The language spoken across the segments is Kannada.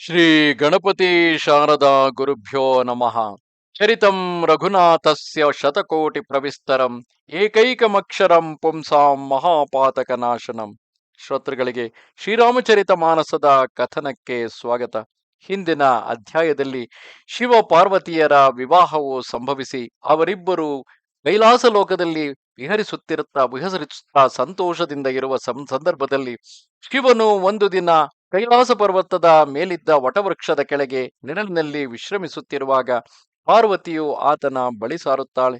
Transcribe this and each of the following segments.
ಶ್ರೀ ಗಣಪತಿ ಶಾರದಾ ಗುರುಭ್ಯೋ ನಮಃ. ಚರಿತಂ ರಘುನಾಥಸ್ಯ ಶತಕೋಟಿ ಪ್ರವಿಸ್ತರಂ, ಏಕೈಕಮಕ್ಷರಂ ಪುಂಸಾಂ ಮಹಾಪಾತಕ ನಾಶನಂ ಶ್ರೋತೃಗಳಿಗೆ ಶ್ರೀರಾಮಚರಿತ ಮಾನಸದ ಕಥನಕ್ಕೆ ಸ್ವಾಗತ. ಹಿಂದಿನ ಅಧ್ಯಾಯದಲ್ಲಿ ಶಿವ ಪಾರ್ವತಿಯರ ವಿವಾಹವು ಸಂಭವಿಸಿ ಅವರಿಬ್ಬರು ಕೈಲಾಸ ಲೋಕದಲ್ಲಿ ವಿಹರಿಸುತ್ತಿರುತ್ತಾ, ವಿಹರಿಸುತ್ತಾ ಸಂತೋಷದಿಂದ ಇರುವ ಸಂದರ್ಭದಲ್ಲಿ ಶಿವನು ಒಂದು ದಿನ ಕೈಲಾಸ ಪರ್ವತದ ಮೇಲಿದ್ದ ವಟವೃಕ್ಷದ ಕೆಳಗೆ ನೆರಳಿನಲ್ಲಿ ವಿಶ್ರಮಿಸುತ್ತಿರುವಾಗ ಪಾರ್ವತಿಯು ಆತನ ಬಳಿ ಸಾರುತ್ತಾಳೆ.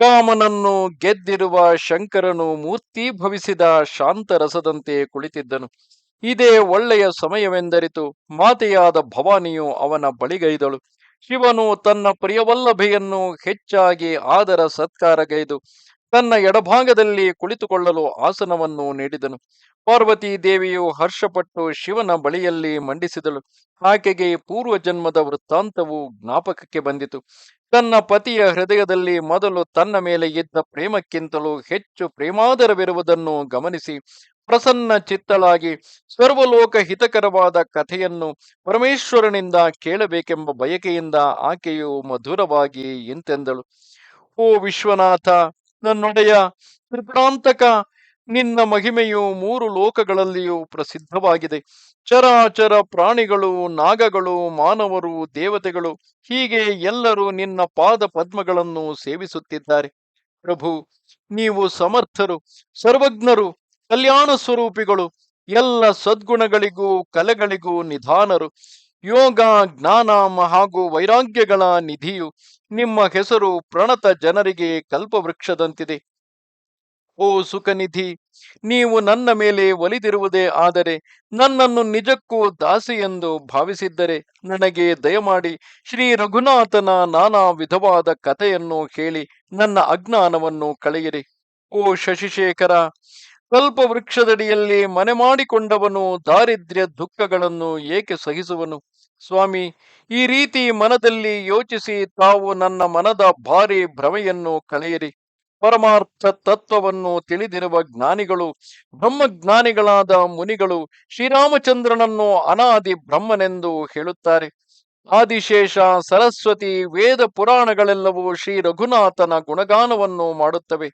ಕಾಮನನ್ನು ಗೆದ್ದಿರುವ ಶಂಕರನು ಮೂರ್ತಿ ಭವಿಸಿದ ಶಾಂತರಸದಂತೆ ಕುಳಿತಿದ್ದನು. ಇದೇ ಒಳ್ಳೆಯ ಸಮಯವೆಂದರಿತು. ಮಾತೆಯಾದ ಭವಾನಿಯು ಅವನ ಬಳಿಗೈದಳು. ಶಿವನು ತನ್ನ ಪ್ರಿಯವಲ್ಲಭೆಯನ್ನು ಹೆಚ್ಚಾಗಿ ಆದರ ಸತ್ಕಾರಗೈದು ತನ್ನ ಎಡಭಾಗದಲ್ಲಿ ಕುಳಿತುಕೊಳ್ಳಲು ಆಸನವನ್ನು ನೀಡಿದನು. ಪಾರ್ವತಿ ದೇವಿಯು ಹರ್ಷಪಟ್ಟು ಶಿವನ ಬಳಿಯಲ್ಲಿ ಮಂಡಿಸಿದಳು. ಆಕೆಗೆ ಪೂರ್ವ ಜನ್ಮದ ವೃತ್ತಾಂತವು ಜ್ಞಾಪಕಕ್ಕೆ ಬಂದಿತು. ತನ್ನ ಪತಿಯ ಹೃದಯದಲ್ಲಿ ಮೊದಲು ತನ್ನ ಮೇಲೆ ಇದ್ದ ಪ್ರೇಮಕ್ಕಿಂತಲೂ ಹೆಚ್ಚು ಪ್ರೇಮಾದರವಿರುವುದನ್ನು ಗಮನಿಸಿ ಪ್ರಸನ್ನ ಚಿತ್ತಳಾಗಿ ಸರ್ವಲೋಕ ಹಿತಕರವಾದ ಕಥೆಯನ್ನು ಪರಮೇಶ್ವರನಿಂದ ಕೇಳಬೇಕೆಂಬ ಬಯಕೆಯಿಂದ ಆಕೆಯು ಮಧುರವಾಗಿ ಇಂತೆಂದಳು. ಓ ವಿಶ್ವನಾಥ ನನ್ನೊಡೆಯ ತ್ರಿಪುರಾಂತಕ ನಿನ್ನ ಮಹಿಮೆಯು ಮೂರು ಲೋಕಗಳಲ್ಲಿಯೂ ಪ್ರಸಿದ್ಧವಾಗಿದೆ. ಚರಾಚರ ಪ್ರಾಣಿಗಳು, ನಾಗಗಳು, ಮಾನವರು, ದೇವತೆಗಳು, ಹೀಗೆ ಎಲ್ಲರೂ ನಿನ್ನ ಪಾದ ಪದ್ಮಗಳನ್ನು ಸೇವಿಸುತ್ತಿದ್ದಾರೆ. ಪ್ರಭು, ನೀವು ಸಮರ್ಥರು, ಸರ್ವಜ್ಞರು, ಕಲ್ಯಾಣ ಸ್ವರೂಪಿಗಳು, ಎಲ್ಲ ಸದ್ಗುಣಗಳಿಗೂ, ಕಲೆಗಳಿಗೂ ನಿಧಾನರು. ಯೋಗ ಜ್ಞಾನ ಹಾಗೂ ವೈರಾಗ್ಯಗಳ ನಿಧಿಯು ನಿಮ್ಮ ಹೆಸರು ಪ್ರಣತ ಜನರಿಗೆ ಕಲ್ಪವೃಕ್ಷದಂತಿದೆ. ಓ ಸುಖನಿಧಿ, ನೀವು ನನ್ನ ಮೇಲೆ ಒಲಿದಿರುವುದೇ ಆದರೆ ನನ್ನನ್ನು ನಿಜಕ್ಕೂ ದಾಸಿ ಎಂದು ಭಾವಿಸಿದ್ದರೆ ನನಗೆ ದಯಮಾಡಿ ಶ್ರೀ ರಘುನಾಥನ ನಾನಾ ವಿಧವಾದ ಕಥೆಯನ್ನು ಹೇಳಿ ನನ್ನ ಅಜ್ಞಾನವನ್ನು ಕಳೆಯಿರಿ. ಓ ಶಶಿಶೇಖರ, ಕಲ್ಪವೃಕ್ಷದಡಿಯಲ್ಲಿ ಮನೆ ಮಾಡಿಕೊಂಡವನು ದಾರಿದ್ರ್ಯ ದುಃಖಗಳನ್ನು ಏಕೆ ಸಹಿಸುವನು? ಸ್ವಾಮಿ, ಈ ರೀತಿ ಮನದಲ್ಲಿ ಯೋಚಿಸಿ ತಾವು ನನ್ನ ಮನದ ಭಾರಿ ಭ್ರಮೆಯನ್ನು ಕಳೆಯಿರಿ. ಪರಮಾರ್ಥ ತತ್ವವನ್ನು ತಿಳಿದಿರುವ ಜ್ಞಾನಿಗಳು, ಬ್ರಹ್ಮಜ್ಞಾನಿಗಳಾದ ಮುನಿಗಳು ಶ್ರೀರಾಮಚಂದ್ರನನ್ನು ಅನಾದಿ ಬ್ರಹ್ಮನೆಂದು ಹೇಳುತ್ತಾರೆ. ಆದಿಶೇಷ, ಸರಸ್ವತಿ, ವೇದ ಪುರಾಣಗಳೆಲ್ಲವೂ ಶ್ರೀ ರಘುನಾಥನ ಗುಣಗಾನವನ್ನು ಮಾಡುತ್ತವೆ.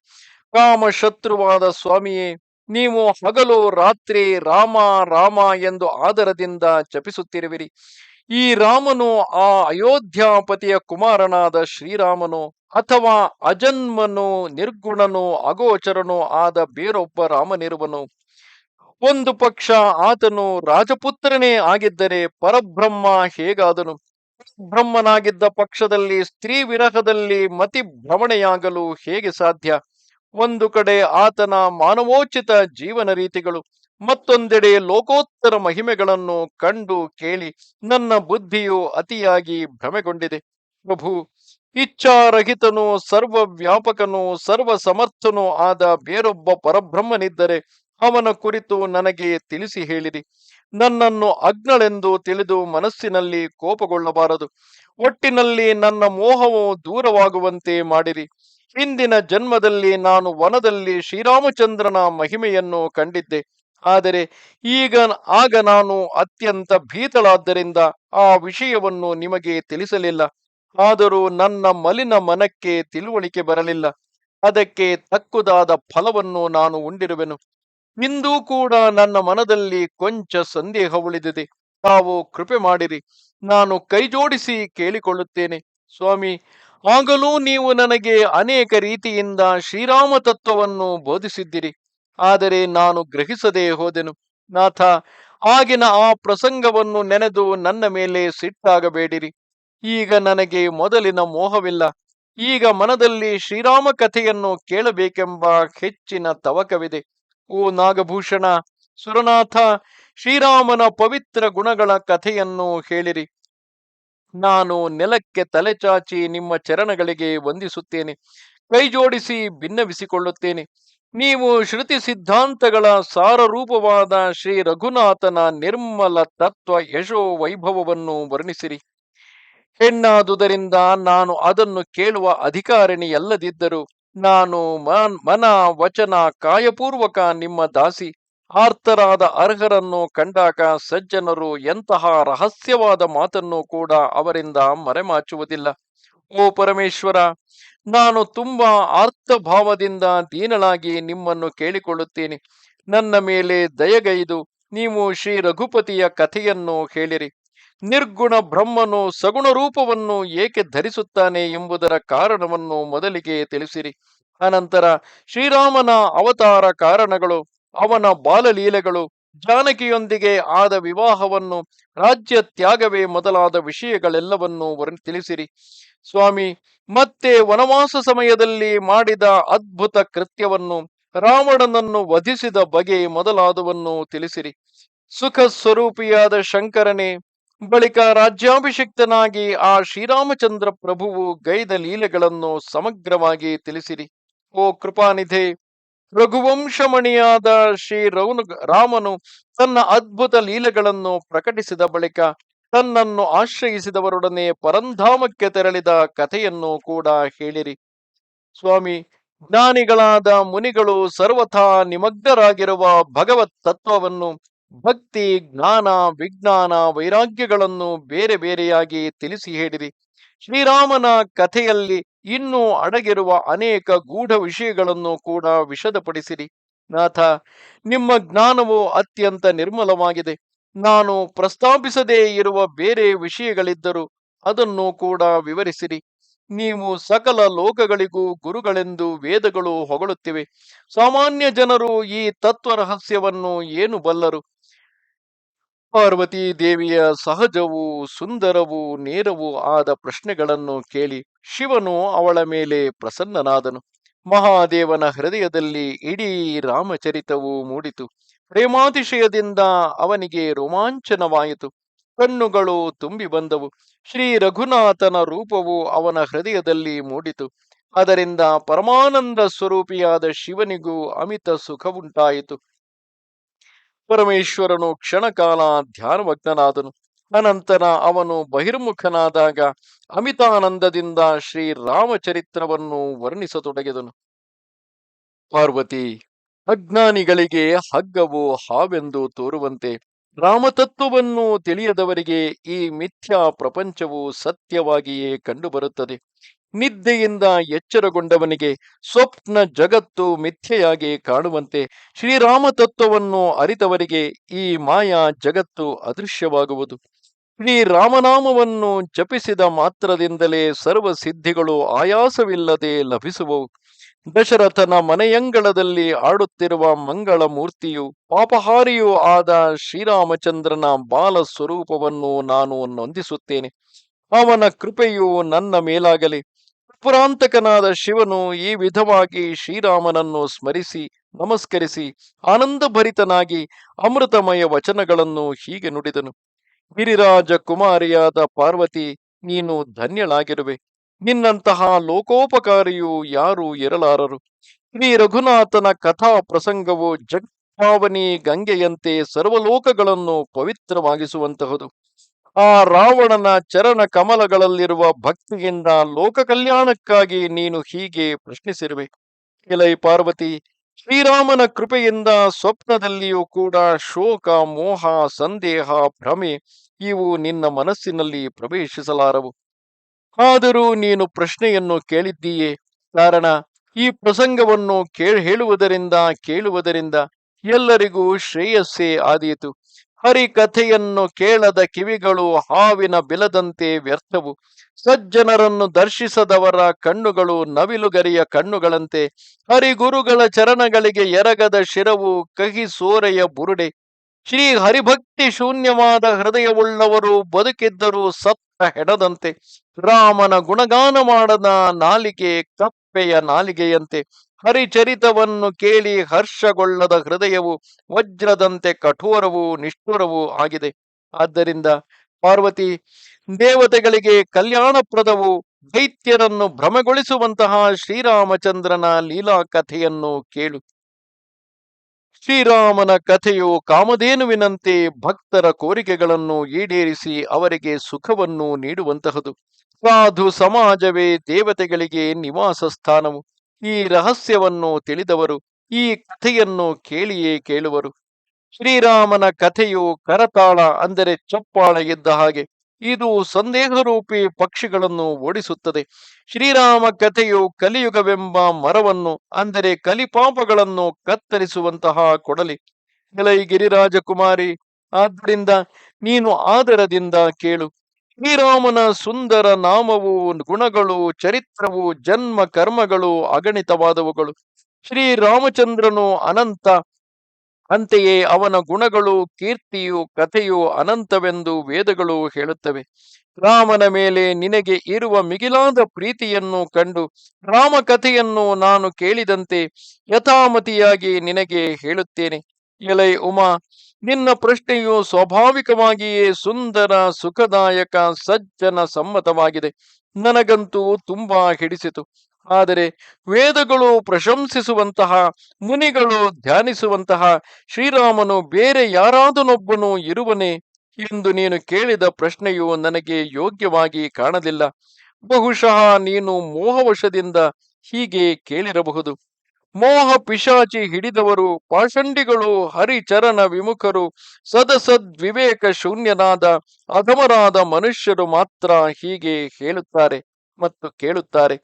ಕಾಮ ಶತ್ರುವಾದ ಸ್ವಾಮಿಯೇ, ನೀವು ಹಗಲು ರಾತ್ರಿ ರಾಮ ರಾಮ ಎಂದು ಆದರದಿಂದ ಜಪಿಸುತ್ತಿರುವಿರಿ. ಈ ರಾಮನು ಆ ಅಯೋಧ್ಯಾಪತಿಯ ಕುಮಾರನಾದ ಶ್ರೀರಾಮನು ಅಥವಾ ಅಜನ್ಮನು, ನಿರ್ಗುಣನು, ಅಗೋಚರನು ಆದ ಬೇರೊಬ್ಬ ರಾಮನಿರುವನು. ಒಂದು ಪಕ್ಷ ಆತನು ರಾಜಪುತ್ರನೇ ಆಗಿದ್ದರೆ ಪರಬ್ರಹ್ಮ ಹೇಗಾದನು? ಬ್ರಹ್ಮನಾಗಿದ್ದ ಪಕ್ಷದಲ್ಲಿ ಸ್ತ್ರೀ ವಿರಹದಲ್ಲಿ ಮತಿ ಭ್ರಮಣೆಯಾಗಲು ಹೇಗೆ ಸಾಧ್ಯ? ಒಂದು ಕಡೆ ಆತನ ಮಾನವೋಚಿತ ಜೀವನ ರೀತಿಗಳು. ಮತ್ತೊಂದೆಡೆ ಲೋಕೋತ್ತರ ಮಹಿಮೆಗಳನ್ನು ಕಂಡು ಕೇಳಿ ನನ್ನ ಬುದ್ಧಿಯು ಅತಿಯಾಗಿ ಭ್ರಮೆಗೊಂಡಿದೆ. ಪ್ರಭು, ಇಚ್ಛಾರಹಿತನು ಸರ್ವ ವ್ಯಾಪಕನು ಸರ್ವ ಸಮರ್ಥನೂ ಆದ ಬೇರೊಬ್ಬ ಪರಬ್ರಹ್ಮನಿದ್ದರೆ ಅವನ ಕುರಿತು ನನಗೆ ತಿಳಿಸಿ ಹೇಳಿರಿ. ನನ್ನನ್ನು ಅಗ್ನಳೆಂದು ತಿಳಿದು ಮನಸ್ಸಿನಲ್ಲಿ ಕೋಪಗೊಳ್ಳಬಾರದು. ಒಟ್ಟಿನಲ್ಲಿ ನನ್ನ ಮೋಹವು ದೂರವಾಗುವಂತೆ ಮಾಡಿರಿ. ಹಿಂದಿನ ಜನ್ಮದಲ್ಲಿ ನಾನು ವನದಲ್ಲಿ ಶ್ರೀರಾಮಚಂದ್ರನ ಮಹಿಮೆಯನ್ನು ಕಂಡಿದ್ದೆ. ಆದರೆ ಈಗ ಆಗ ನಾನು ಅತ್ಯಂತ ಭೀತಳಾದ್ದರಿಂದ ಆ ವಿಷಯವನ್ನು ನಿಮಗೆ ತಿಳಿಸಲಿಲ್ಲ. ಆದರೂ ನನ್ನ ಮಲಿನ ಮನಕ್ಕೆ ತಿಳುವಳಿಕೆ ಬರಲಿಲ್ಲ. ಅದಕ್ಕೆ ತಕ್ಕುದಾದ ಫಲವನ್ನು ನಾನು ಉಂಡಿರುವೆನು. ಇಂದೂ ಕೂಡ ನನ್ನ ಮನದಲ್ಲಿ ಕೊಂಚ ಸಂದೇಹ ಉಳಿದಿದೆ. ತಾವು ಕೃಪೆ ಮಾಡಿರಿ. ನಾನು ಕೈಜೋಡಿಸಿ ಕೇಳಿಕೊಳ್ಳುತ್ತೇನೆ. ಸ್ವಾಮಿ, ಆಗಲೂ ನೀವು ನನಗೆ ಅನೇಕ ರೀತಿಯಿಂದ ಶ್ರೀರಾಮ ತತ್ವವನ್ನು ಬೋಧಿಸಿದ್ದಿರಿ. ಆದರೆ ನಾನು ಗ್ರಹಿಸದೆ ಹೋದೆನು. ನಾಥ, ಆಗಿನ ಆ ಪ್ರಸಂಗವನ್ನು ನೆನೆದು ನನ್ನ ಮೇಲೆ ಸಿಟ್ಟಾಗಬೇಡಿರಿ. ಈಗ ನನಗೆ ಮೊದಲಿನ ಮೋಹವಿಲ್ಲ. ಈಗ ಮನದಲ್ಲಿ ಶ್ರೀರಾಮ ಕಥೆಯನ್ನು ಕೇಳಬೇಕೆಂಬ ಹೆಚ್ಚಿನ ತವಕವಿದೆ. ಓ ನಾಗಭೂಷಣ, ಸುರನಾಥ, ಶ್ರೀರಾಮನ ಪವಿತ್ರ ಗುಣಗಳ ಕಥೆಯನ್ನು ಹೇಳಿರಿ. ನಾನು ನೆಲಕ್ಕೆ ತಲೆಚಾಚಿ ನಿಮ್ಮ ಚರಣಗಳಿಗೆ ವಂದಿಸುತ್ತೇನೆ. ಕೈ ಜೋಡಿಸಿ ಭಿನ್ನವಿಸಿಕೊಳ್ಳುತ್ತೇನೆ. ನೀವು ಶ್ರುತಿ ಸಿದ್ಧಾಂತಗಳ ಸಾರರೂಪವಾದ ಶ್ರೀ ರಘುನಾಥನ ನಿರ್ಮಲ ತತ್ವ ಯಶೋ ವೈಭವವನ್ನು ವರ್ಣಿಸಿರಿ. ಹೆಣ್ಣಾದುದರಿಂದ ನಾನು ಅದನ್ನು ಕೇಳುವ ಅಧಿಕಾರಿಣಿಯಲ್ಲದಿದ್ದರೂ ನಾನು ಮನ್- ಮನ ವಚನ ಕಾಯಪೂರ್ವಕ ನಿಮ್ಮ ದಾಸಿ, ಆರ್ತರಾದ ಅರ್ಹರನ್ನು ಕಂಡಾಗ ಸಜ್ಜನರು ಎಂತಹ ರಹಸ್ಯವಾದ ಮಾತನ್ನು ಕೂಡ ಅವರಿಂದ ಮರೆಮಾಚುವುದಿಲ್ಲ. ಓ ಪರಮೇಶ್ವರ ನಾನು ತುಂಬಾ ಆರ್ಥಭಾವದಿಂದ ದೀನಳಾಗಿ ನಿಮ್ಮನ್ನು ಕೇಳಿಕೊಳ್ಳುತ್ತೇನೆ. ನನ್ನ ಮೇಲೆ ದಯಗೈದು ನೀವು ಶ್ರೀ ರಘುಪತಿಯ ಕಥೆಯನ್ನು ಹೇಳಿರಿ. ನಿರ್ಗುಣ ಬ್ರಹ್ಮನು ಸಗುಣ ರೂಪವನ್ನು ಏಕೆ ಧರಿಸುತ್ತಾನೆ ಎಂಬುದರ ಕಾರಣವನ್ನು ಮೊದಲಿಗೆ ತಿಳಿಸಿರಿ. ಅನಂತರ ಶ್ರೀರಾಮನ ಅವತಾರ ಕಾರಣಗಳು, ಅವನ ಬಾಲಲೀಲೆಗಳು, ಜಾನಕಿಯೊಂದಿಗೆ ಆದ ವಿವಾಹವನ್ನು ರಾಜ್ಯ ತ್ಯಾಗವೇ ಮೊದಲಾದ ವಿಷಯಗಳೆಲ್ಲವನ್ನು ತಿಳಿಸಿರಿ. ಸ್ವಾಮಿ, ಮತ್ತೆ ವನವಾಸ ಸಮಯದಲ್ಲಿ ಮಾಡಿದ ಅದ್ಭುತ ಕೃತ್ಯವನ್ನು ರಾವಣನನ್ನು ವಧಿಸಿದ ಬಗೆ ಮೊದಲಾದವನ್ನು ತಿಳಿಸಿರಿ. ಸುಖ ಸ್ವರೂಪಿಯಾದ ಶಂಕರನೇ, ಬಳಿಕ ರಾಜ್ಯಾಭಿಷಿಕ್ತನಾಗಿ ಆ ಶ್ರೀರಾಮಚಂದ್ರ ಪ್ರಭುವು ಗೈದ ಲೀಲೆಗಳನ್ನು ಸಮಗ್ರವಾಗಿ ತಿಳಿಸಿರಿ. ಓ ಕೃಪಾನಿಧೆ, ರಘುವಂಶಮಣಿಯಾದ ಶ್ರೀ ರೌನು ರಾಮನು ತನ್ನ ಅದ್ಭುತ ಲೀಲೆಗಳನ್ನು ಪ್ರಕಟಿಸಿದ ಬಳಿಕ ತನ್ನನ್ನು ಆಶ್ರಯಿಸಿದವರೊಡನೆ ಪರಂಧಾಮಕ್ಕೆ ತೆರಳಿದ ಕಥೆಯನ್ನು ಕೂಡ ಹೇಳಿರಿ. ಸ್ವಾಮಿ, ಜ್ಞಾನಿಗಳಾದ ಮುನಿಗಳು ಸರ್ವಥಾ ನಿಮಗ್ನರಾಗಿರುವ ಭಗವತ್ ತತ್ವವನ್ನು, ಭಕ್ತಿ, ಜ್ಞಾನ, ವಿಜ್ಞಾನ, ವೈರಾಗ್ಯಗಳನ್ನು ಬೇರೆ ಬೇರೆಯಾಗಿ ತಿಳಿಸಿ ಹೇಳಿರಿ. ಶ್ರೀರಾಮನ ಕಥೆಯಲ್ಲಿ ಇನ್ನೂ ಅಡಗಿರುವ ಅನೇಕ ಗೂಢ ವಿಷಯಗಳನ್ನು ಕೂಡ ವಿಶದಪಡಿಸಿರಿ ನಾಥ, ನಿಮ್ಮ ಜ್ಞಾನವು ಅತ್ಯಂತ ನಿರ್ಮಲವಾಗಿದೆ. ನಾನು ಪ್ರಸ್ತಾಪಿಸದೇ ಇರುವ ಬೇರೆ ವಿಷಯಗಳಿದ್ದರೂ ಅದನ್ನು ಕೂಡ ವಿವರಿಸಿರಿ. ನೀವು ಸಕಲ ಲೋಕಗಳಿಗೂ ಗುರುಗಳೆಂದು ವೇದಗಳು ಹೊಗಳುತ್ತಿವೆ. ಸಾಮಾನ್ಯ ಜನರು ಈ ತತ್ವ ರಹಸ್ಯವನ್ನು ಏನು ಬಲ್ಲರು? ಪಾರ್ವತಿ ದೇವಿಯ ಸಹಜವೂ ಸುಂದರವೂ ನೇರವೂ ಆದ ಪ್ರಶ್ನೆಗಳನ್ನು ಕೇಳಿ ಶಿವನು ಅವಳ ಮೇಲೆ ಪ್ರಸನ್ನನಾದನು. ಮಹಾದೇವನ ಹೃದಯದಲ್ಲಿ ಇಡೀ ರಾಮಚರಿತವು ಮೂಡಿತು. ಪ್ರೇಮಾತಿಶಯದಿಂದ ಅವನಿಗೆ ರೋಮಾಂಚನವಾಯಿತು. ಕಣ್ಣುಗಳು ತುಂಬಿ ಬಂದವು. ಶ್ರೀ ರಘುನಾಥನ ರೂಪವು ಅವನ ಹೃದಯದಲ್ಲಿ ಮೂಡಿತು. ಅದರಿಂದ ಪರಮಾನಂದ ಸ್ವರೂಪಿಯಾದ ಶಿವನಿಗೂ ಅಮಿತ ಸುಖವುಂಟಾಯಿತು. ಪರಮೇಶ್ವರನು ಕ್ಷಣಕಾಲ ಧ್ಯಾನಮಗ್ನಾದನು ಅನಂತರ ಅವನು ಬಹಿರ್ಮುಖನಾದಾಗ ಅಮಿತಾನಂದದಿಂದ ಶ್ರೀ ರಾಮಚರಿತ್ರವನ್ನು ವರ್ಣಿಸತೊಡಗಿದನು. ಪಾರ್ವತಿ ಅಜ್ಞಾನಿಗಳಿಗೆ ಹಗ್ಗವು ಹಾವೆಂದು ತೋರುವಂತೆ ರಾಮತತ್ವವನ್ನು ತಿಳಿಯದವರಿಗೆ ಈ ಮಿಥ್ಯಾ ಪ್ರಪಂಚವು ಸತ್ಯವಾಗಿಯೇ ಕಂಡುಬರುತ್ತದೆ. ನಿದ್ದೆಯಿಂದ ಎಚ್ಚರಗೊಂಡವನಿಗೆ ಸ್ವಪ್ನ ಜಗತ್ತು ಮಿಥ್ಯೆಯಾಗಿ ಕಾಣುವಂತೆ ಶ್ರೀರಾಮತತ್ವವನ್ನು ಅರಿತವರಿಗೆ ಈ ಮಾಯಾ ಜಗತ್ತು ಅದೃಶ್ಯವಾಗುವುದು. ಶ್ರೀರಾಮನಾಮವನ್ನು ಜಪಿಸಿದ ಮಾತ್ರದಿಂದಲೇ ಸರ್ವ ಸಿದ್ಧಿಗಳು ಆಯಾಸವಿಲ್ಲದೆ ಲಭಿಸುವವು. ದಶರಥನ ಮನೆಯಂಗಳದಲ್ಲಿ ಆಡುತ್ತಿರುವ ಮಂಗಳ ಮೂರ್ತಿಯು ಪಾಪಹಾರಿಯೂ ಆದ ಶ್ರೀರಾಮಚಂದ್ರನ ಬಾಲ ಸ್ವರೂಪವನ್ನು ನಾನು ನೊಂದಿಸುತ್ತೇನೆ. ಅವನ ಕೃಪೆಯು ನನ್ನ ಮೇಲಾಗಲಿ. ಪುರಾಂತಕನಾದ ಶಿವನು ಈ ವಿಧವಾಗಿ ಶ್ರೀರಾಮನನ್ನು ಸ್ಮರಿಸಿ, ನಮಸ್ಕರಿಸಿ, ಆನಂದಭರಿತನಾಗಿ ಅಮೃತಮಯ ವಚನಗಳನ್ನು ಹೀಗೆ ನುಡಿದನು. ಗಿರಿರಾಜ ಕುಮಾರಿಯಾದ ಪಾರ್ವತಿ, ನೀನು ಧನ್ಯಳಾಗಿರುವೆ. ನಿನ್ನಂತಹ ಲೋಕೋಪಕಾರಿಯು ಯಾರು ಇರಲಾರರು. ಶ್ರೀ ರಘುನಾಥನ ಕಥಾ ಪ್ರಸಂಗವು ಜಗ್ಭಾವನಿ ಗಂಗೆಯಂತೆ ಸರ್ವಲೋಕಗಳನ್ನು ಪವಿತ್ರವಾಗಿಸುವಂತಹುದು. ಆ ರಾವಣನ ಚರಣ ಕಮಲಗಳಲ್ಲಿರುವ ಭಕ್ತಿಯಿಂದ ಲೋಕ ಕಲ್ಯಾಣಕ್ಕಾಗಿ ನೀನು ಹೀಗೆ ಪ್ರಶ್ನಿಸಿರುವೆ. ಕೆಲೈ ಪಾರ್ವತಿ, ಶ್ರೀರಾಮನ ಕೃಪೆಯಿಂದ ಸ್ವಪ್ನದಲ್ಲಿಯೂ ಕೂಡ ಶೋಕ, ಮೋಹ, ಸಂದೇಹ, ಭ್ರಮೆ ಇವು ನಿನ್ನ ಮನಸ್ಸಿನಲ್ಲಿ ಪ್ರವೇಶಿಸಲಾರವು. ಆದರೂ ನೀನು ಪ್ರಶ್ನೆಯನ್ನು ಕೇಳಿದ್ದೀಯೇ. ಕಾರಣ, ಈ ಪ್ರಸಂಗವನ್ನು ಕೇಳಿ, ಹೇಳುವುದರಿಂದ, ಕೇಳುವುದರಿಂದ ಎಲ್ಲರಿಗೂ ಶ್ರೇಯಸ್ಸೇ ಆದೀತು. ಹರಿಕಥೆಯನ್ನು ಕೇಳದ ಕಿವಿಗಳು ಹಾವಿನ ಬಿಲದಂತೆ ವ್ಯರ್ಥವು. ಸಜ್ಜನರನ್ನು ದರ್ಶಿಸದವರ ಕಣ್ಣುಗಳು ನವಿಲುಗರಿಯ ಕಣ್ಣುಗಳಂತೆ. ಹರಿಗುರುಗಳ ಚರಣಗಳಿಗೆ ಎರಗದ ಶಿರವು ಕಹಿ ಸೋರೆಯ ಬುರುಡೆ. ಶ್ರೀ ಹರಿಭಕ್ತಿ ಶೂನ್ಯವಾದ ಹೃದಯವುಳ್ಳವರು ಬದುಕಿದ್ದರೂ ಸತ್ತ ಹೆಡದಂತೆ ರಾಮನ ಗುಣಗಾನ ಮಾಡದ ನಾಲಿಗೆ ಕಪ್ಪೆಯ ನಾಲಿಗೆಯಂತೆ ಹರಿಚರಿತವನ್ನು ಕೇಳಿ ಹರ್ಷಗೊಳ್ಳದ ಹೃದಯವು ವಜ್ರದಂತೆ ಕಠೋರವೂ ನಿಷ್ಠುರವೂ ಆಗಿದೆ. ಆದ್ದರಿಂದ ಪಾರ್ವತಿ, ದೇವತೆಗಳಿಗೆ ಕಲ್ಯಾಣಪ್ರದವು ದೈತ್ಯರನ್ನು ಭ್ರಮೆಗೊಳಿಸುವಂತಹ ಶ್ರೀರಾಮಚಂದ್ರನ ಲೀಲಾ ಕಥೆಯನ್ನು ಕೇಳು. ಶ್ರೀರಾಮನ ಕಥೆಯು ಕಾಮಧೇನುವಿನಂತೆ ಭಕ್ತರ ಕೋರಿಕೆಗಳನ್ನು ಈಡೇರಿಸಿ ಅವರಿಗೆ ಸುಖವನ್ನು ನೀಡುವಂತಹದು. ಸಾಧು ಸಮಾಜವೇ ದೇವತೆಗಳಿಗೆ ನಿವಾಸ ಸ್ಥಾನವು. ಈ ರಹಸ್ಯವನ್ನು ತಿಳಿದವರು, ಈ ಕಥೆಯನ್ನು ಕೇಳಿಯೇ ಕೇಳುವರು. ಶ್ರೀರಾಮನ ಕಥೆಯು ಕರತಾಳ ಅಂದರೆ ಚಪ್ಪಾಳ ಇದ್ದ ಹಾಗೆ. ಇದು ಸಂದೇಹರೂಪಿ ಪಕ್ಷಿಗಳನ್ನು ಓಡಿಸುತ್ತದೆ. ಶ್ರೀರಾಮ ಕಥೆಯು ಕಲಿಯುಗವೆಂಬ ಮರವನ್ನು, ಅಂದರೆ ಕಲಿಪಾಪಗಳನ್ನು ಕತ್ತರಿಸುವಂತಹ ಕೊಡಲಿ. ಎಲೈ ಗಿರಿರಾಜಕುಮಾರಿ, ಆದ್ದರಿಂದ ನೀನು ಆದರದಿಂದ ಕೇಳು. ಶ್ರೀರಾಮನ ಸುಂದರ ನಾಮವು, ಗುಣಗಳು, ಚರಿತ್ರವು, ಜನ್ಮ ಕರ್ಮಗಳು ಅಗಣಿತವಾದವುಗಳು. ಶ್ರೀರಾಮಚಂದ್ರನು ಅನಂತ ಅಂತೆಯೇ ಅವನ ಗುಣಗಳು, ಕೀರ್ತಿಯು, ಕಥೆಯು ಅನಂತವೆಂದು ವೇದಗಳು ಹೇಳುತ್ತವೆ. ರಾಮನ ಮೇಲೆ ನಿನಗೆ ಇರುವ ಮಿಗಿಲಾದ ಪ್ರೀತಿಯನ್ನು ಕಂಡು ರಾಮ ಕಥೆಯನ್ನು ನಾನು ಕೇಳಿದಂತೆ ಯಥಾಮತಿಯಾಗಿ ನಿನಗೆ ಹೇಳುತ್ತೇನೆ. ಎಲೈ ಉಮಾ, ನಿನ್ನ ಪ್ರಶ್ನೆಯು ಸ್ವಾಭಾವಿಕವಾಗಿಯೇ ಸುಂದರ, ಸುಖದಾಯಕ, ಸಜ್ಜನ ಸಮ್ಮತವಾಗಿದೆ. ನನಗಂತೂ ತುಂಬಾ ಹಿಡಿಸಿತು. ಆದರೆ ವೇದಗಳು ಪ್ರಶಂಸಿಸುವಂತಹ, ಮುನಿಗಳು ಧ್ಯಾನಿಸುವಂತಹ, ಶ್ರೀರಾಮನು ಬೇರೆ ಯಾರಾದನೊಬ್ಬನು ಇರುವನೆ ಎಂದು ನೀನು ಕೇಳಿದ ಪ್ರಶ್ನೆಯು ನನಗೆ ಯೋಗ್ಯವಾಗಿ ಕಾಣಲಿಲ್ಲ. ಬಹುಶಃ ನೀನು ಮೋಹವಶದಿಂದ ಹೀಗೆ ಕೇಳಿರಬಹುದು. ಮೋಹ ಪಿಶಾಚಿ ಹಿಡಿದವರು ಪಾಷಂಡಿಗಳು, ಹರಿಚರಣ ವಿಮುಖರು ಸದಸದ್ ವಿವೇಕ ಶೂನ್ಯನಾದ, ಅಧಮರಾದ ಮನುಷ್ಯರು ಮಾತ್ರ ಹೀಗೆ ಹೇಳುತ್ತಾರೆ ಮತ್ತು ಕೇಳುತ್ತಾರೆ.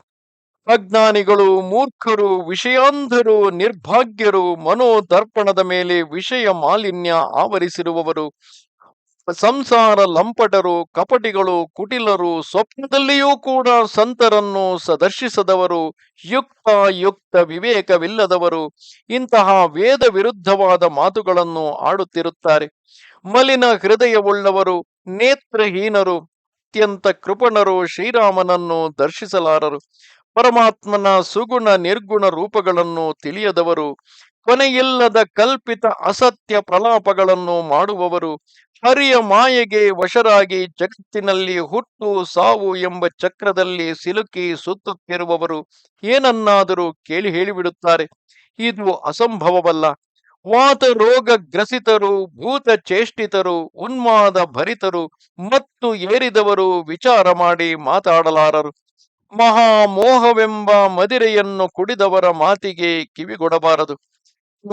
ಅಜ್ಞಾನಿಗಳು ಮೂರ್ಖರು, ವಿಷಯಾಂಧರು, ನಿರ್ಭಾಗ್ಯರು, ಮನೋದರ್ಪಣದ ಮೇಲೆ ವಿಷಯ ಮಾಲಿನ್ಯ ಆವರಿಸಿರುವವರು, ಸಂಸಾರ ಲಂಪಟರು, ಕಪಟಿಗಳು, ಕುಟಿಲರು, ಸ್ವಪ್ನದಲ್ಲಿಯೂ ಕೂಡ ಸಂತರನ್ನು ಸದರ್ಶಿಸದವರು, ಯುಕ್ತ ಯುಕ್ತ ವಿವೇಕವಿಲ್ಲದವರು, ಇಂತಹ ವೇದ ವಿರುದ್ಧವಾದ ಮಾತುಗಳನ್ನು ಆಡುತ್ತಿರುತ್ತಾರೆ. ಮಲಿನ ಹೃದಯವುಳ್ಳವರು, ನೇತ್ರಹೀನರು, ಅತ್ಯಂತ ಕೃಪಣರು, ಶ್ರೀರಾಮನನ್ನು ದರ್ಶಿಸಲಾರರು. ಪರಮಾತ್ಮನ ಸುಗುಣ ನಿರ್ಗುಣ ರೂಪಗಳನ್ನು ತಿಳಿಯದವರು, ಕೊನೆಯಿಲ್ಲದ ಕಲ್ಪಿತ ಅಸತ್ಯ ಪ್ರಲಾಪಗಳನ್ನು ಮಾಡುವವರು, ಹರಿಯ ಮಾಯೆಗೆ ವಶರಾಗಿ ಜಗತ್ತಿನಲ್ಲಿ ಹುಟ್ಟು ಸಾವು ಎಂಬ ಚಕ್ರದಲ್ಲಿ ಸಿಲುಕಿ ಸುತ್ತುತ್ತಿರುವವರು ಏನನ್ನಾದರೂ ಕೇಳಿ ಹೇಳಿಬಿಡುತ್ತಾರೆ. ಇದು ಅಸಂಭವವಲ್ಲ. ವಾತ ರೋಗ ಗ್ರಸಿತರು, ಭೂತ ಚೇಷ್ಟಿತರು, ಉನ್ಮಾದ ಭರಿತರು ಮತ್ತು ಏರಿದವರು ವಿಚಾರ ಮಾಡಿ ಮಾತಾಡಲಾರರು. ಮಹಾಮೋಹವೆಂಬ ಮದಿರೆಯನ್ನು ಕುಡಿದವರ ಮಾತಿಗೆ ಕಿವಿಗೊಡಬಾರದು.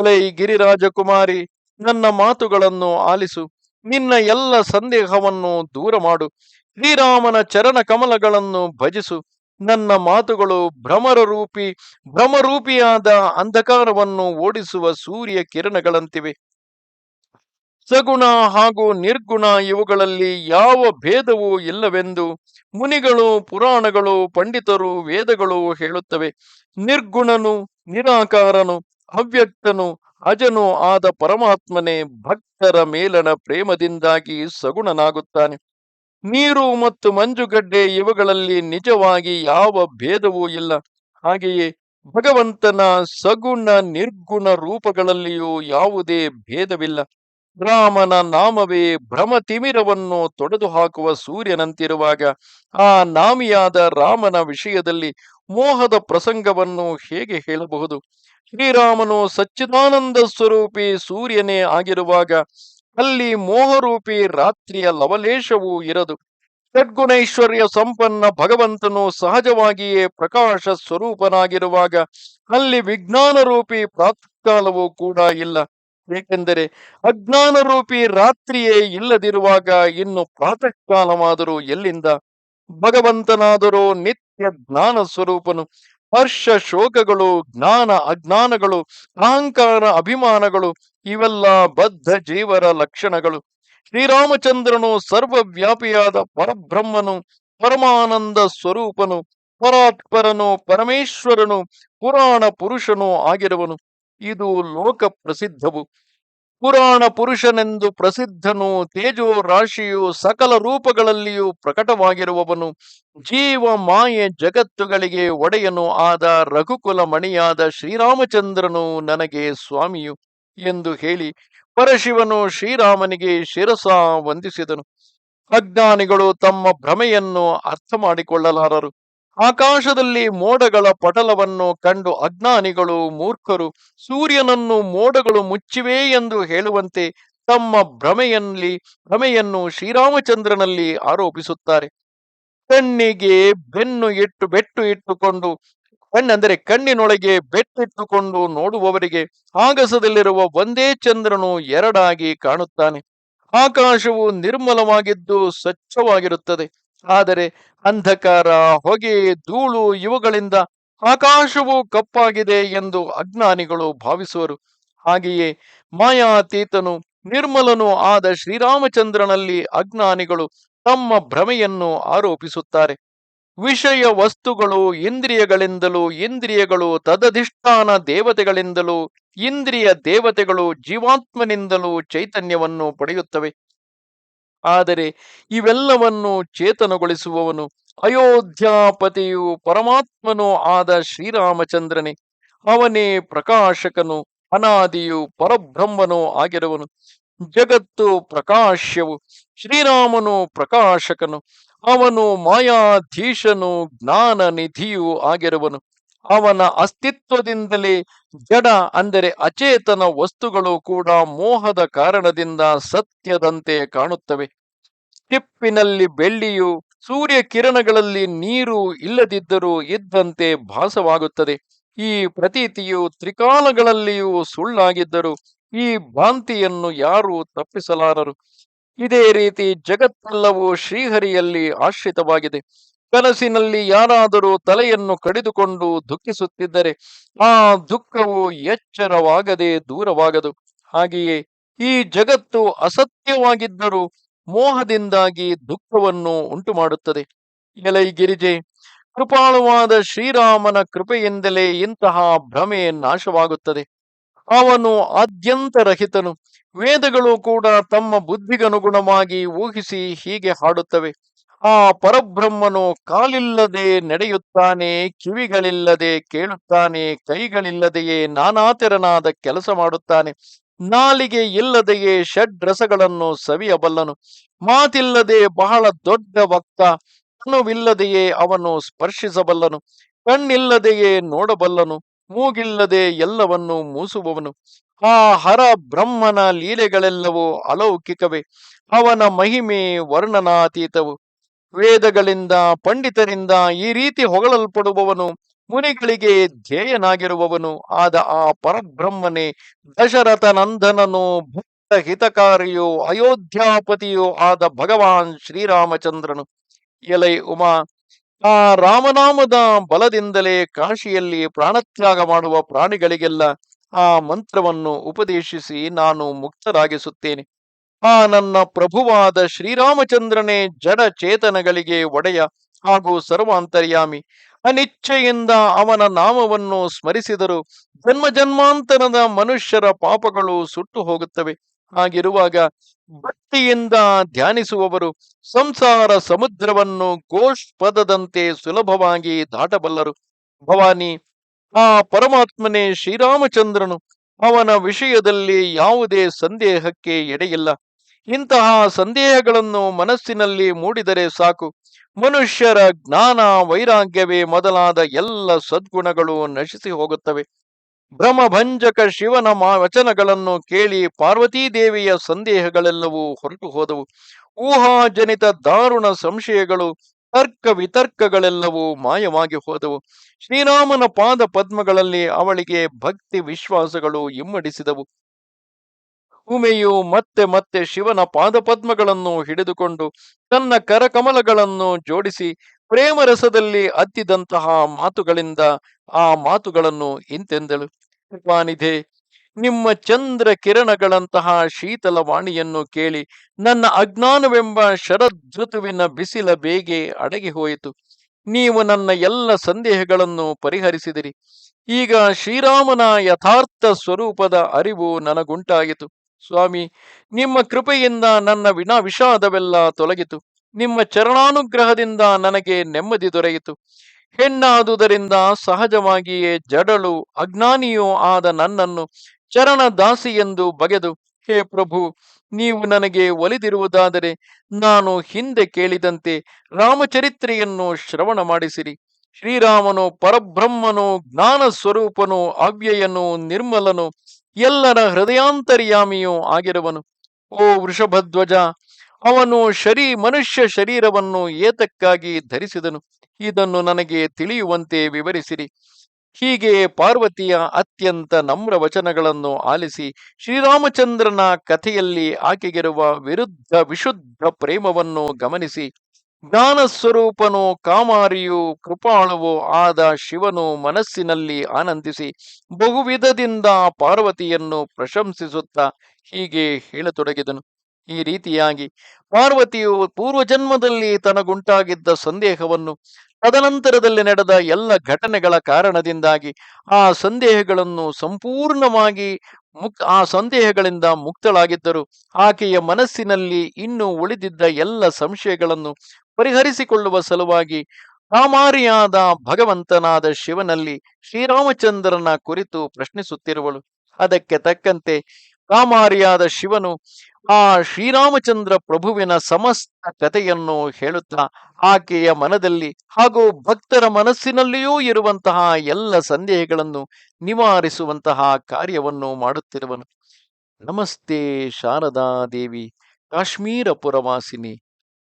ಲೈ ಗಿರಿರಾಜಕುಮಾರಿ, ನನ್ನ ಮಾತುಗಳನ್ನು ಆಲಿಸು. ನಿನ್ನ ಎಲ್ಲ ಸಂದೇಹವನ್ನು ದೂರ ಮಾಡು. ಶ್ರೀರಾಮನ ಚರಣ ಕಮಲಗಳನ್ನು ಭಜಿಸು. ನನ್ನ ಮಾತುಗಳು ಭ್ರಮರ ರೂಪಿ ಭ್ರಮರೂಪಿಯಾದ ಅಂಧಕಾರವನ್ನು ಓಡಿಸುವ ಸೂರ್ಯ ಕಿರಣಗಳಂತಿವೆ. ಸಗುಣ ಹಾಗೂ ನಿರ್ಗುಣ ಇವುಗಳಲ್ಲಿ ಯಾವ ಭೇದವೂ ಇಲ್ಲವೆಂದು ಮುನಿಗಳು, ಪುರಾಣಗಳು, ಪಂಡಿತರು, ವೇದಗಳು ಹೇಳುತ್ತವೆ. ನಿರ್ಗುಣನು, ನಿರಾಕಾರನು, ಅವ್ಯಕ್ತನು, ಅಜನು ಆದ ಪರಮಾತ್ಮನೇ ಭಕ್ತರ ಮೇಲನ ಪ್ರೇಮದಿಂದಾಗಿ ಸಗುಣನಾಗುತ್ತಾನೆ. ನೀರು ಮತ್ತು ಮಂಜುಗಡ್ಡೆ ಇವುಗಳಲ್ಲಿ ನಿಜವಾಗಿ ಯಾವ ಭೇದವೂ ಇಲ್ಲ. ಹಾಗೆಯೇ ಭಗವಂತನ ಸಗುಣ ನಿರ್ಗುಣ ರೂಪಗಳಲ್ಲಿಯೂ ಯಾವುದೇ ಭೇದವಿಲ್ಲ. ರಾಮನ ನಾಮವೇ ಭ್ರಮತಿಮಿರವನ್ನು ತೊಡೆದು ಹಾಕುವ ಸೂರ್ಯನಂತಿರುವಾಗ ಆ ನಾಮಿಯಾದ ರಾಮನ ವಿಷಯದಲ್ಲಿ ಮೋಹದ ಪ್ರಸಂಗವನ್ನು ಹೇಗೆ ಹೇಳಬಹುದು? ಶ್ರೀರಾಮನು ಸಚ್ಚಿದಾನಂದ ಸ್ವರೂಪಿ ಸೂರ್ಯನೇ ಆಗಿರುವಾಗ ಅಲ್ಲಿ ಮೋಹರೂಪಿ ರಾತ್ರಿಯ ಲವಲೇಶವೂ ಇರದು. ಷಡ್ಗುಣೈಶ್ವರ್ಯ ಸಂಪನ್ನ ಭಗವಂತನು ಸಹಜವಾಗಿಯೇ ಪ್ರಕಾಶ ಸ್ವರೂಪನಾಗಿರುವಾಗ ಅಲ್ಲಿ ವಿಜ್ಞಾನ ರೂಪಿ ಪ್ರಾತಃಕಾಲವೂ ಕೂಡ ಇಲ್ಲ. ಏಕೆಂದರೆ ಅಜ್ಞಾನ ರೂಪಿ ರಾತ್ರಿಯೇ ಇಲ್ಲದಿರುವಾಗ ಇನ್ನು ಪ್ರಾತಃ ಕಾಲವಾದರೂ ಎಲ್ಲಿಂದ ಭಗವಂತನಾದರೂ ನಿತ್ಯ ಜ್ಞಾನ ಸ್ವರೂಪನು, ಹರ್ಷ ಶೋಕಗಳು, ಜ್ಞಾನ ಅಜ್ಞಾನಗಳು, ಅಹಂಕಾರ ಅಭಿಮಾನಗಳು, ಇವೆಲ್ಲ ಬದ್ಧ ಜೀವರ ಲಕ್ಷಣಗಳು. ಶ್ರೀರಾಮಚಂದ್ರನು ಸರ್ವವ್ಯಾಪಿಯಾದ ಪರಬ್ರಹ್ಮನು, ಪರಮಾನಂದ ಸ್ವರೂಪನು, ಪರಾತ್ಪರನು, ಪರಮೇಶ್ವರನು, ಪುರಾಣ ಪುರುಷನು ಆಗಿರುವನು. ಇದು ಲೋಕ ಪ್ರಸಿದ್ಧವು. ಪುರಾಣ ಪುರುಷನೆಂದು ಪ್ರಸಿದ್ಧನು ತೇಜೋ ರಾಶಿಯು ಸಕಲ ರೂಪಗಳಲ್ಲಿಯೂ ಪ್ರಕಟವಾಗಿರುವವನು. ಜೀವ ಮಾಯೆ ಜಗತ್ತುಗಳಿಗೆ ಒಡೆಯನು ಆದ ರಘುಕುಲ ಮಣಿಯಾದ ಶ್ರೀರಾಮಚಂದ್ರನು ನನಗೆ ಸ್ವಾಮಿಯು ಎಂದು ಹೇಳಿ ಪರಶಿವನು ಶ್ರೀರಾಮನಿಗೆ ಶಿರಸ ವಂದಿಸಿದನು. ಅಜ್ಞಾನಿಗಳು ತಮ್ಮ ಭ್ರಮೆಯನ್ನು ಅರ್ಥ ಮಾಡಿಕೊಳ್ಳಲಾರರು ಆಕಾಶದಲ್ಲಿ ಮೋಡಗಳ ಪಟಲವನ್ನು ಕಂಡು ಅಜ್ಞಾನಿಗಳು, ಮೂರ್ಖರು, ಸೂರ್ಯನನ್ನು ಮೋಡಗಳು ಮುಚ್ಚಿವೆ ಎಂದು ಹೇಳುವಂತೆ ತಮ್ಮ ಭ್ರಮೆಯಲ್ಲಿ, ಭ್ರಮೆಯನ್ನು ಶ್ರೀರಾಮಚಂದ್ರನಲ್ಲಿ ಆರೋಪಿಸುತ್ತಾರೆ. ಕಣ್ಣಿಗೆ ಬೆನ್ನು ಇಟ್ಟು, ಬೆಟ್ಟು ಇಟ್ಟುಕೊಂಡು ಕಣ್ಣಂದರೆ ಕಣ್ಣಿನೊಳಗೆ ಬೆಟ್ಟಿಟ್ಟುಕೊಂಡು ನೋಡುವವರಿಗೆ ಆಗಸದಲ್ಲಿರುವ ಒಂದೇ ಚಂದ್ರನು ಎರಡಾಗಿ ಕಾಣುತ್ತಾನೆ. ಆಕಾಶವು ನಿರ್ಮಲವಾಗಿದ್ದು ಸ್ವಚ್ಛವಾಗಿರುತ್ತದೆ. ಆದರೆ ಅಂಧಕಾರ, ಹೊಗೆ, ಧೂಳು ಇವುಗಳಿಂದ ಆಕಾಶವು ಕಪ್ಪಾಗಿದೆ ಎಂದು ಅಜ್ಞಾನಿಗಳು ಭಾವಿಸುವರು. ಹಾಗೆಯೇ ಮಾಯಾತೀತನು, ನಿರ್ಮಲನು ಆದ ಶ್ರೀರಾಮಚಂದ್ರನಲ್ಲಿ ಅಜ್ಞಾನಿಗಳು ತಮ್ಮ ಭ್ರಮೆಯನ್ನು ಆರೋಪಿಸುತ್ತಾರೆ. ವಿಷಯ ವಸ್ತುಗಳು ಇಂದ್ರಿಯಗಳಿಂದಲೂ ಇಂದ್ರಿಯಗಳು ತದಧಿಷ್ಠಾನ ದೇವತೆಗಳಿಂದಲೂ ಇಂದ್ರಿಯ ದೇವತೆಗಳು ಜೀವಾತ್ಮನಿಂದಲೂ ಚೈತನ್ಯವನ್ನು ಪಡೆಯುತ್ತವೆ. ಆದರೆ ಇವೆಲ್ಲವನ್ನು ಚೇತನಗೊಳಿಸುವವನು ಅಯೋಧ್ಯಾಪತಿಯು ಪರಮಾತ್ಮನೂ ಆದ ಶ್ರೀರಾಮಚಂದ್ರನೇ. ಅವನೇ ಪ್ರಕಾಶಕನು, ಅನಾದಿಯು ಪರಬ್ರಹ್ಮನೋ ಆಗಿರುವನು. ಜಗತ್ತು ಪ್ರಕಾಶ್ಯವು, ಶ್ರೀರಾಮನು ಪ್ರಕಾಶಕನು, ಅವನು ಮಾಯಾಧೀಶನು ಜ್ಞಾನ ನಿಧಿಯೂ ಆಗಿರುವನು. ಅವನ ಅಸ್ತಿತ್ವದಿಂದಲೇ ಜಡ ಅಂದರೆ ಅಚೇತನ ವಸ್ತುಗಳು ಕೂಡ ಮೋಹದ ಕಾರಣದಿಂದ ಸತ್ಯದಂತೆ ಕಾಣುತ್ತವೆ. ತಿಪ್ಪಿನಲ್ಲಿ ಬೆಳ್ಳಿಯು ಸೂರ್ಯ ಕಿರಣಗಳಲ್ಲಿ ನೀರು ಇಲ್ಲದಿದ್ದರೂ ಇದ್ದಂತೆ ಭಾಸವಾಗುತ್ತದೆ. ಈ ಪ್ರತೀತಿಯು ತ್ರಿಕಾಲಗಳಲ್ಲಿಯೂ ಸುಳ್ಳಾಗಿದ್ದರೂ ಈ ಭ್ರಾಂತಿಯನ್ನು ಯಾರೂ ತಪ್ಪಿಸಲಾರರು. ಇದೇ ರೀತಿ ಜಗತ್ತೆಲ್ಲವೂ ಶ್ರೀಹರಿಯಲ್ಲಿ ಆಶ್ರಿತವಾಗಿದೆ. ಕನಸಿನಲ್ಲಿ ಯಾರಾದರೂ ತಲೆಯನ್ನು ಕಡಿದುಕೊಂಡು ದುಃಖಿಸುತ್ತಿದ್ದರೆ ಆ ದುಃಖವು ಎಚ್ಚರವಾಗದೆ ದೂರವಾಗದು. ಹಾಗೆಯೇ ಈ ಜಗತ್ತು ಅಸತ್ಯವಾಗಿದ್ದರೂ ಮೋಹದಿಂದಾಗಿ ದುಃಖವನ್ನು ಉಂಟು ಮಾಡುತ್ತದೆ ಎಲೈ ಗಿರಿಜೆ, ಕೃಪಾಳುವಾದ ಶ್ರೀರಾಮನ ಕೃಪೆಯಿಂದಲೇ ಇಂತಹ ಭ್ರಮೆ ನಾಶವಾಗುತ್ತದೆ. ಅವನು ಆದ್ಯಂತ ರಹಿತನು. ವೇದಗಳು ಕೂಡ ತಮ್ಮ ಬುದ್ಧಿಗನುಗುಣವಾಗಿ ಊಹಿಸಿ ಹೀಗೆ ಹಾಡುತ್ತವೆ. ಆ ಪರಬ್ರಹ್ಮನು ಕಾಲಿಲ್ಲದೆ ನಡೆಯುತ್ತಾನೆ, ಕಿವಿಗಳಿಲ್ಲದೆ ಕೇಳುತ್ತಾನೆ, ಕೈಗಳಿಲ್ಲದೆಯೇ ನಾನಾತೆರನಾದ ಕೆಲಸ ಮಾಡುತ್ತಾನೆ. ನಾಲಿಗೆ ಇಲ್ಲದೆಯೇ ಷಡ್ರಸಗಳನ್ನು ಸವಿಯಬಲ್ಲನು. ಮಾತಿಲ್ಲದೆ ಬಹಳ ದೊಡ್ಡ ಭಕ್ತ ಕಣ್ಣುವಿಲ್ಲದೆಯೇ ಅವನು ಸ್ಪರ್ಶಿಸಬಲ್ಲನು. ಕಣ್ಣಿಲ್ಲದೆಯೇ ನೋಡಬಲ್ಲನು. ಮೂಗಿಲ್ಲದೆ ಎಲ್ಲವನ್ನು ಮೂಸುವವನು. ಆ ಹರ ಬ್ರಹ್ಮನ ಲೀಲೆಗಳೆಲ್ಲವೂ ಅಲೌಕಿಕವೇ. ಅವನ ಮಹಿಮೆ ವರ್ಣನಾತೀತವು. ವೇದಗಳಿಂದ, ಪಂಡಿತರಿಂದ ಈ ರೀತಿ ಹೊಗಳಲ್ಪಡುವವನು, ಮುನಿಗಳಿಗೆ ಧ್ಯೇಯನಾಗಿರುವವನು. ಆದ ಆ ಪರಬ್ರಹ್ಮನೇ ದಶರಥ ನಂದನನು ಭಕ್ತ ಹಿತಕಾರಿಯೋ ಅಯೋಧ್ಯಾಪತಿಯೋ ಆದ ಭಗವಾನ್ ಶ್ರೀರಾಮಚಂದ್ರನು. ಎಲೈ ಉಮಾ, ಆ ರಾಮನಾಮದ ಬಲದಿಂದಲೇ ಕಾಶಿಯಲ್ಲಿ ಪ್ರಾಣತ್ಯಾಗ ಮಾಡುವ ಪ್ರಾಣಿಗಳಿಗೆಲ್ಲ ಆ ಮಂತ್ರವನ್ನು ಉಪದೇಶಿಸಿ ನಾನು ಮುಕ್ತರಾಗಿಸುತ್ತೇನೆ. ಆ ನನ್ನ ಪ್ರಭುವಾದ ಶ್ರೀರಾಮಚಂದ್ರನೇ ಜಡ ಚೇತನಗಳಿಗೆ ಒಡೆಯ ಹಾಗೂ ಸರ್ವಾಂತರ್ಯಾಮಿ. ಅನಿಚ್ಛೆಯಿಂದ ಅವನ ನಾಮವನ್ನು ಸ್ಮರಿಸಿದರು ಜನ್ಮ ಜನ್ಮಾಂತರದ ಮನುಷ್ಯರ ಪಾಪಗಳು ಸುಟ್ಟು ಹೋಗುತ್ತವೆ. ಹಾಗಿರುವಾಗ ಭಕ್ತಿಯಿಂದ ಧ್ಯಾನಿಸುವವರು ಸಂಸಾರ ಸಮುದ್ರವನ್ನು ಘೋಷ್ ಪದದಂತೆ ಸುಲಭವಾಗಿ ದಾಟಬಲ್ಲರು. ಭವಾನಿ, ಆ ಪರಮಾತ್ಮನೇ ಶ್ರೀರಾಮಚಂದ್ರನು ಅವನ ವಿಷಯದಲ್ಲಿ ಯಾವುದೇ ಸಂದೇಹಕ್ಕೆ ಎಡೆಯಿಲ್ಲ. ಇಂತಹ ಸಂದೇಹಗಳನ್ನು ಮನಸ್ಸಿನಲ್ಲಿ ಮೂಡಿದರೆ ಸಾಕು. ಮನುಷ್ಯರ ಜ್ಞಾನ ವೈರಾಗ್ಯವೇ ಮೊದಲಾದ ಎಲ್ಲ ಸದ್ಗುಣಗಳು ನಶಿಸಿ ಹೋಗುತ್ತವೆ. ಭ್ರಮಭಂಜಕ ಶಿವನ ವಚನಗಳನ್ನು ಕೇಳಿ ಪಾರ್ವತೀದೇವಿಯ ಸಂದೇಹಗಳೆಲ್ಲವೂ ಹೊರಟು ಹೋದವು. ಊಹಾಜನಿತ ದಾರುಣ ಸಂಶಯಗಳು, ತರ್ಕ ವಿತರ್ಕಗಳೆಲ್ಲವೂ ಮಾಯವಾಗಿ ಹೋದವು. ಶ್ರೀರಾಮನ ಪಾದ ಪದ್ಮಗಳಲ್ಲಿ ಅವಳಿಗೆ ಭಕ್ತಿ ವಿಶ್ವಾಸಗಳು ಇಮ್ಮಡಿಸಿದವು. ಉಮೆಯು ಮತ್ತೆ ಮತ್ತೆ ಶಿವನ ಪಾದಪದ್ಮಗಳನ್ನು ಹಿಡಿದುಕೊಂಡು ತನ್ನ ಕರಕಮಲಗಳನ್ನು ಜೋಡಿಸಿ ಪ್ರೇಮರಸದಲ್ಲಿ ಅತ್ತಿದಂತಹ ಮಾತುಗಳಿಂದ ಆ ಮಾತುಗಳನ್ನು ಇಂತೆಂದಳು. ಕೃಪಾನಿಧೆ ನಿಮ್ಮ ಚಂದ್ರ ಕಿರಣಗಳಂತಹ ಶೀತಲ ವಾಣಿಯನ್ನು ಕೇಳಿ ನನ್ನ ಅಜ್ಞಾನವೆಂಬ ಶರದೃತುವಿನ ಬಿಸಿಲ ಬೇಗೆ ಅಡಗಿ ಹೋಯಿತು. ನೀವು ನನ್ನ ಎಲ್ಲ ಸಂದೇಹಗಳನ್ನು ಪರಿಹರಿಸಿದಿರಿ. ಈಗ ಶ್ರೀರಾಮನ ಯಥಾರ್ಥ ಸ್ವರೂಪದ ಅರಿವು ನನಗುಂಟಾಯಿತು. ಸ್ವಾಮಿ, ನಿಮ್ಮ ಕೃಪೆಯಿಂದ ನನ್ನ ವಿನಾ ವಿಷಾದವೆಲ್ಲ ತೊಲಗಿತು. ನಿಮ್ಮ ಚರಣಾನುಗ್ರಹದಿಂದ ನನಗೆ ನೆಮ್ಮದಿ ದೊರೆಯಿತು. ಹೆಣ್ಣಾದುದರಿಂದ ಸಹಜವಾಗಿಯೇ ಜಡಳು, ಅಜ್ಞಾನಿಯೂ ಆದ ನನ್ನನ್ನು ಚರಣ ದಾಸಿ ಎಂದು ಬಗೆದು, ಹೇ ಪ್ರಭು, ನೀವು ನನಗೆ ಒಲಿದಿರುವುದಾದರೆ ನಾನು ಹಿಂದೆ ಕೇಳಿದಂತೆ ರಾಮಚರಿತ್ರೆಯನ್ನು ಶ್ರವಣ ಮಾಡಿಸಿರಿ. ಶ್ರೀರಾಮನು ಪರಬ್ರಹ್ಮನು ಜ್ಞಾನ ಸ್ವರೂಪನು ಅವ್ಯಯನು ನಿರ್ಮಲನು ಎಲ್ಲರ ಹೃದಯಾಂತರ್ಯಾಮಿಯೂ ಆಗಿರುವನು. ಓ ವೃಷಭಧ್ವಜ, ಅವನು ಶರೀ ಮನುಷ್ಯ ಶರೀರವನ್ನು ಏತಕ್ಕಾಗಿ ಧರಿಸಿದನು? ಇದನ್ನು ನನಗೆ ತಿಳಿಯುವಂತೆ ವಿವರಿಸಿರಿ. ಹೀಗೆ ಪಾರ್ವತಿಯ ಅತ್ಯಂತ ನಮ್ರ ವಚನಗಳನ್ನು ಆಲಿಸಿ ಶ್ರೀರಾಮಚಂದ್ರನ ಕಥೆಯಲ್ಲಿ ಆಕೆಗಿರುವ ವಿರುದ್ಧ ವಿಶುದ್ಧ ಪ್ರೇಮವನ್ನು ಗಮನಿಸಿ ಜ್ಞಾನ ಸ್ವರೂಪನು ಕಾಮಾರಿಯು ಕೃಪಾಳುವು ಆದ ಶಿವನು ಮನಸ್ಸಿನಲ್ಲಿ ಆನಂದಿಸಿ ಬಹುವಿಧದಿಂದ ಪಾರ್ವತಿಯನ್ನು ಪ್ರಶಂಸಿಸುತ್ತಾ ಹೀಗೆ ಹೇಳತೊಡಗಿದನು. ಈ ರೀತಿಯಾಗಿ ಪಾರ್ವತಿಯು ಪೂರ್ವಜನ್ಮದಲ್ಲಿ ತನಗುಂಟಾಗಿದ್ದ ಸಂದೇಹವನ್ನು ತದನಂತರದಲ್ಲಿ ನಡೆದ ಎಲ್ಲ ಘಟನೆಗಳ ಕಾರಣದಿಂದಾಗಿ ಆ ಸಂದೇಹಗಳನ್ನು ಸಂಪೂರ್ಣವಾಗಿ ಮುಕ್, ಆ ಸಂದೇಹಗಳಿಂದ ಮುಕ್ತಳಾಗಿದ್ದರು. ಆಕೆಯ ಮನಸ್ಸಿನಲ್ಲಿ ಇನ್ನು ಉಳಿದಿದ್ದ ಎಲ್ಲ ಸಂಶಯಗಳನ್ನು ಪರಿಹರಿಸಿಕೊಳ್ಳುವ ಸಲುವಾಗಿ ಕಾಮಾರಿಯಾದ ಭಗವಂತನಾದ ಶಿವನಲ್ಲಿ ಶ್ರೀರಾಮಚಂದ್ರನ ಕುರಿತು ಪ್ರಶ್ನಿಸುತ್ತಿರುವಳು. ಅದಕ್ಕೆ ತಕ್ಕಂತೆ ಕಾಮಾರಿಯಾದ ಶಿವನು ಆ ಶ್ರೀರಾಮಚಂದ್ರ ಪ್ರಭುವಿನ ಸಮಸ್ತ ಕಥೆಯನ್ನು ಹೇಳುತ್ತಾ ಆಕೆಯ ಮನದಲ್ಲಿ ಹಾಗೂ ಭಕ್ತರ ಮನಸ್ಸಿನಲ್ಲಿಯೂ ಇರುವಂತಹ ಎಲ್ಲ ಸಂದೇಹಗಳನ್ನು ನಿವಾರಿಸುವಂತಹ ಕಾರ್ಯವನ್ನು ಮಾಡುತ್ತಿರುವನು. ನಮಸ್ತೆ ಶಾರದಾ ದೇವಿ ಕಾಶ್ಮೀರ ಪುರವಾಸಿನಿ.